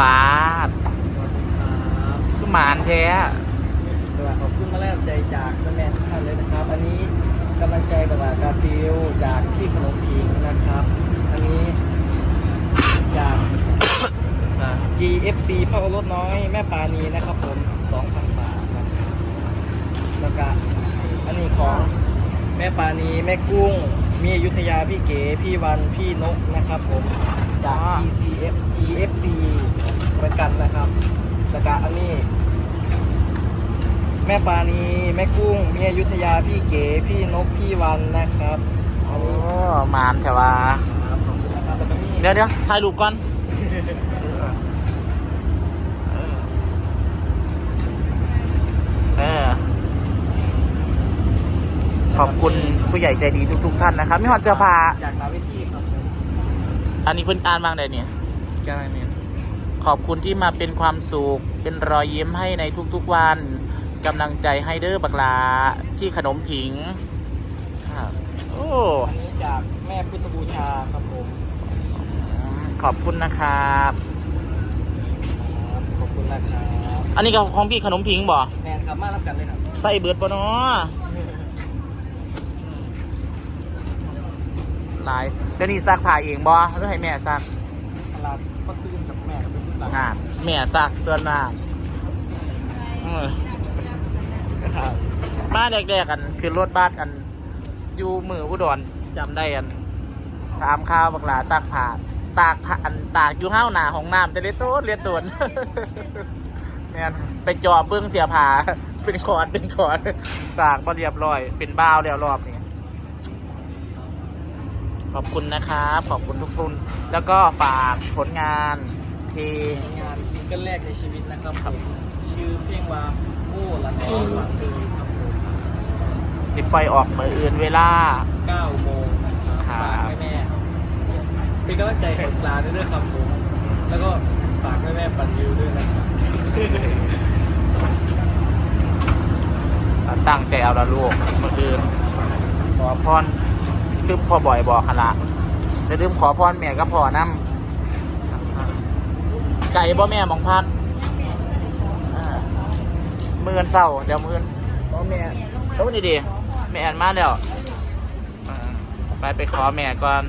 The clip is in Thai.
ปาดสวัสดีครับคือหมานแท้กราบขอบคุณมาแรงใจจากแม่ๆทุกท่านเลยนะครับ อันนี้กำลังใจกับกาฟิลจากพี่ขนมผิงนะครับ อันนี้จาก GFC พ่อรถน้อยแม่ปานีนะครับผม 2,000 บาทนะครับแล้วก็อันนี้ของแม่ปานีแม่กุ้ง มีอยุธยาพี่เก๋ พี่วันพี่นกนะครับผม จาก GCF GFC เหมือนกันนะครับแล้วก็อันนี้ แม่ปานีแม่กุ้งมีอยุธยาพี่เก๋พี่นกพี่วันนะครับอัโอ้นนี้หมานแท้ว่าครับขอบคุณนะครับแล้วก็มีเดี๋ยวเดี๋ยวถ่ายรูปก่อน เออ ขอบคุณผู้ใหญ่ใจดีทุก ๆ ท่านนะครับไม่หอดเสื้อผ้า จากนาวิธีครับผมอันนี้เพิ่นอ่านบางใดเนี่ยแก้วเมน ขอบคุณที่มาเป็นความสุข เป็นรอยยิ้มให้ในทุกๆวันกำลังใจให้เด้อบักลาพี่ขนมผิงครับโอ้อันนี้จากแม่พุทธบูชาครับผมขอบคุณนะครับ ครับขอบคุณนะครับอันนี้ก็ของพี่ขนมผิงบ่แนนครับมารับกันเลยครับใส่เบิดปะเนาะหลายเดี๋ยวนี้ซักผ้าเองบ่หรือให้แม่ซักตลาดก็ตื่น งานแม่ซักส่วนมากเออครับมาแรกๆกันคือรถบัสกัน อยู่มืออุดรจำได้กันถามข้าวบักหลาซักผ้าตากผ้าอันตากอยู่ห้าวหนาของน้ำจะเลียต้นเลียต้นเนี่ยไปจอบเบื้องเสียผาเป็นคอร์ดเป็นคอร์ดตากมาเรียบร้อย เป็นบ้าวแล้วรอบนี้ขอบคุณนะครับ ขอบคุณทุกคนแล้วก็ฝากผลงาน เพลงงานซิงเกิลแรกในชีวิตนะครับผมชื่อเพลงว่าโอ้ละแม่ฝังเลยครับผมสิปล่อยออกมืออื่นเวลา 9โมงนะครับครับฝากแม่ๆเป็นกำลังใจให้ปลาด้วยครับผมแล้วก็ฝากแม่ๆปั่นวิวด้วยนะครับตั้งใจเอาละลูกมืออื่นขอพรคือพ่อบ่อยบอกขละจะลืมขอพรแม่ก็พอน้ำ ไก่บ่แม่หมองพักอ่ามืออนเศร้าเดี๋ยวมืออนพ่อแม่โอ้ดีดีๆแม่แอนมาแล้วอ่าไปไปขอแม่ก่อน